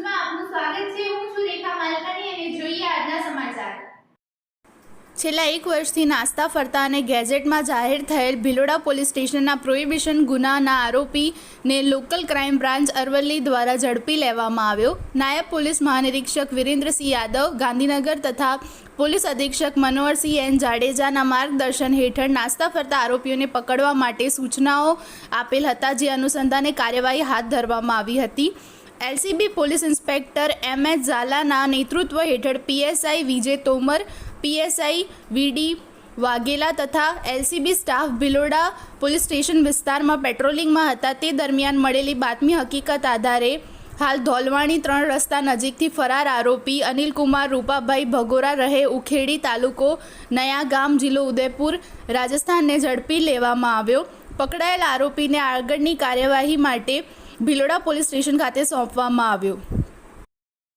ન્યૂઝમાં આપનું સ્વાગત છે. હું છું રેખા માલકાની અને જોઈએ આજના સમાચાર. છેલ્લા એક વર્ષથી નાસ્તા ફરતા અને ગેજેટમાં જાહેર થયેલ ભિલોડા પોલીસ સ્ટેશનના પ્રોહિબિશન ગુનાના આરોપીને લોકલ ક્રાઇમ બ્રાન્ચ અરવલ્લી દ્વારા ઝડપી લેવામાં આવ્યો. નાયબ પોલીસ મહાનિરીક્ષક વિરેન્દ્રસિંહ યાદવ, ગાંધીનગર તથા પોલીસ અધિક્ષક મનોહરસિંહ એન જાડેજાના માર્ગદર્શન હેઠળ નાસ્તા ફરતા આરોપીઓને પકડવા માટે સૂચનાઓ આપેલ હતા, જે અનુસંધાને કાર્યવાહી હાથ ધરવામાં આવી હતી. LCB police inspector M H ઝાલાના નેતૃત્વ હેઠળ PSI Vijay Tomar, PSI V D Vaghela તથા LCB staff Bhiloda police station વિસ્તારમાં પેટ્રોલિંગમાં હતા. તે દરમિયાન મળેલી બાતમી હકીકત આધારે હાલ ધોલવાણી ત્રણ રસ્તા નજીકથી ફરાર આરોપી અનિલકુમાર રૂપાભાઈ ભગોરા રહે ઉખેડી તાલુકો નયા ગામ જિલ્લો ઉદયપુર, રાજસ્થાનને ઝડપી લેવામાં આવ્યો. પકડાયેલ આરોપીને આગળની કાર્યવાહી માટે ભિલોડા પોલીસ સ્ટેશન ખાતે સોંપવામાં આવ્યો.